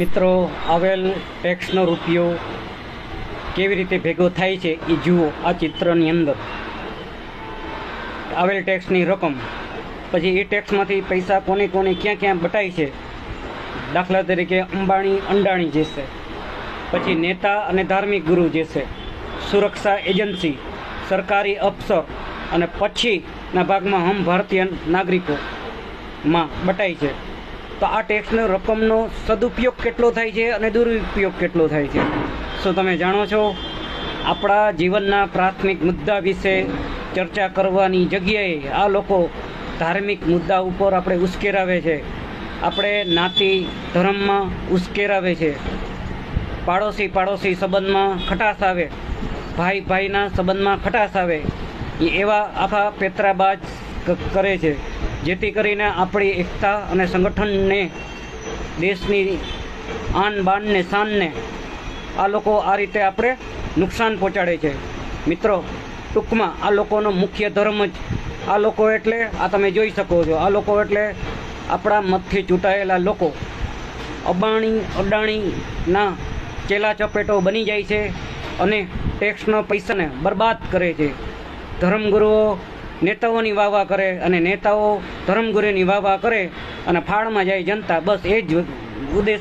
મિત્રો, આવેલ ટેક્સનો રૂપિયો કેવી રીતે ભેગો થાય છે એ જુઓ આ ચિત્રની અંદર. આવેલ ટેક્સની રકમ. પછી એ ટેક્સમાંથી પૈસા કોને કોને ક્યાં ક્યાં બટાય છે? દાખલા તરીકે અંબાણી, અંડાણી જે છે. પછી નેતા અને ધાર્મિક ગુરુ જે છે. સુરક્ષા એજન્સી, સરકારી અફસર અને પછીના ભાગમાં હમ ભારતીય નાગરિકોમાં બટાય છે. તો આ ટેક્સનો રકમનો સદુપયોગ કેટલો થાય છે અને દુરુપયોગ કેટલો થાય છે? શું તમે જાણો છો? આપણા જીવનના પ્રાથમિક મુદ્દા વિશે ચર્ચા કરવાની જગ્યાએ આ લોકો ધાર્મિક મુદ્દા ઉપર આપણે ઉશ્કેરાવે છે. આપણે નાતી ધર્મમાં ઉશ્કેરાવે છે. પાડોશી પાડોશી સંબંધમાં ખટાશ આવે. ભાઈ ભાઈના સંબંધમાં ખટાશ આવે. એવા આખા પેતરાબાજ કરે છે. જેથી કરીને આપણી એકતા અને સંગઠનને, દેશની આન બાનને, શાનને આ લોકો આ રીતે આપણે નુકસાન પહોંચાડે છે. મિત્રો, ટૂંકમાં આ લોકોનો મુખ્ય ધર્મ જ આ લોકો એટલે આ તમે જોઈ શકો છો. આ લોકો એટલે આપણા મતથી ચૂંટાયેલા લોકો. અબાણી, અડાણીના ચેલા ચપેટો બની જાય છે અને ટેક્સનો પૈસાને બરબાદ કરે છે. ધર્મગુરુઓ નેતાઓની વાહવા કરે અને નેતાઓ ધર્મગુરુની વાહવા કરે અને ફાળમાં જાય જનતા, બસ એ જ ઉદ્દેશ્ય